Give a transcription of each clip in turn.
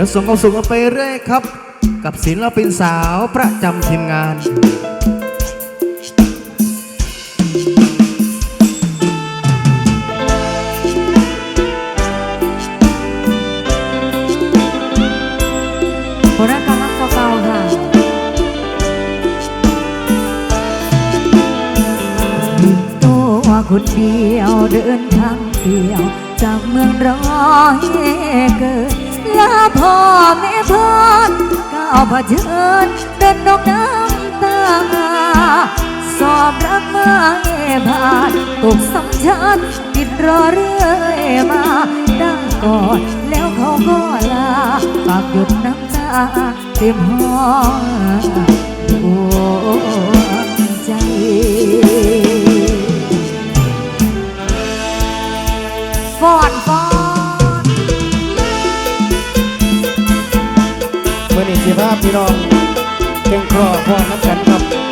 ดี๋ยวส่งความสุขไปเรื่อยครับ กับศิลปินสาวประจำทีมงานคนรักกันรักเก่าๆค่ะตัวคนเดียวเดินทางเดียวจากเมืองร้อยเกิด ลาพ่อแม่เพื่อนก้าวเผชิญเดินดงน้ำตา สอบรักไม่ผ่านตกสำชันติดรอเรื่อยมาดังก่อนแล้วเขาก็ลา ปากหยุดน้ำตาเต็มห้อง มื่อนี้สิภาพพี่น้องเก่งครอพอน้ำกันครับ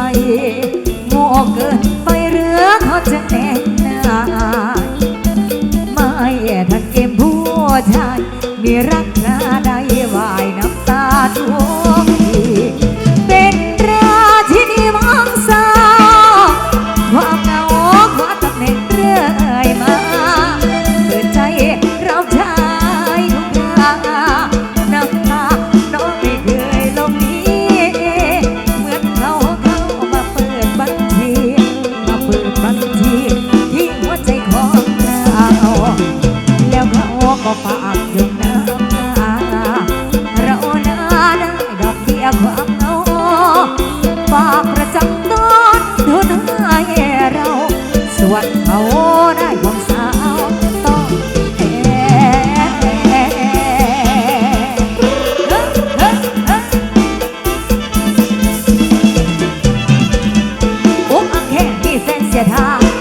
ไปโง่เกินไปเรือเขาจะแน่นหนาไม่ถ้าเกมผู้ชายมีรักนาด สียทาอุกอัง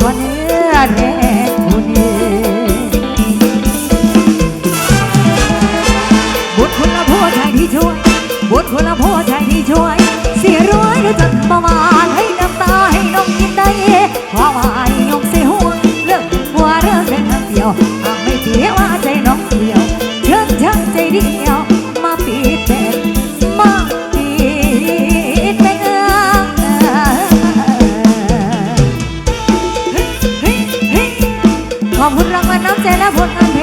ตัวเนื้อแดงคุณบุตรคุณละพ่อชายที่ช่วย บุตรคุณละพ่อชายที่ช่วย เสียร้อยหรือจันประมา de la boca